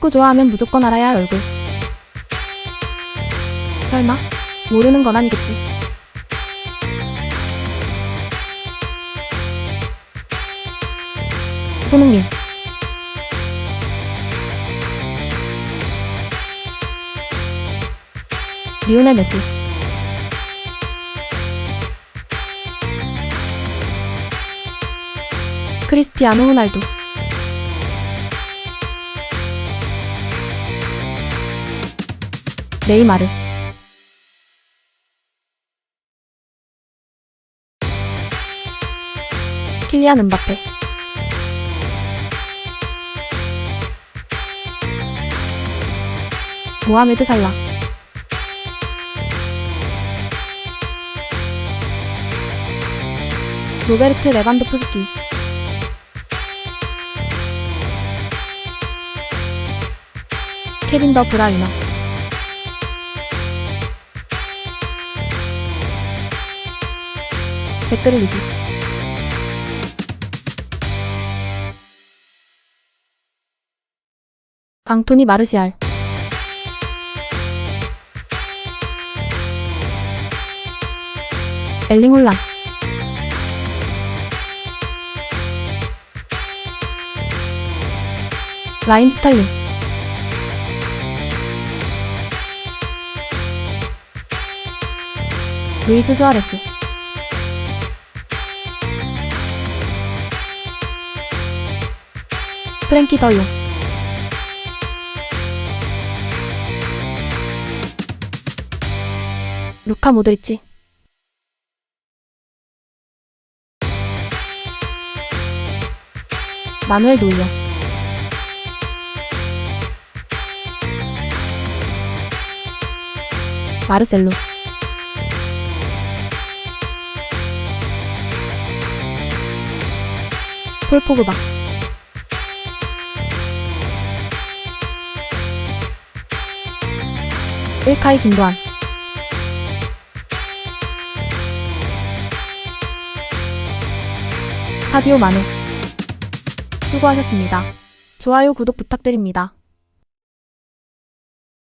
축구 좋아하면 무조건 알아야 할 얼굴. 설마? 모르는 건 아니겠지. 손흥민. 리오넬 메시. 크리스티아노 호날두. 네이마르. 킬리안 은바페. 모하메드 살라. 로베르트 레반도프스키. 케빈 더 브라이너. 제크릴리시. 앙토니 마르시알. 엘링 홀란. 라인 스탈링. 루이스 수아레스. 프랭키 더용. 루카 모드리치. 마누엘 노이어. 마르셀로. 폴 포그바. 일카이 김도환. 사디오 마네. 수고하셨습니다. 좋아요, 구독 부탁드립니다.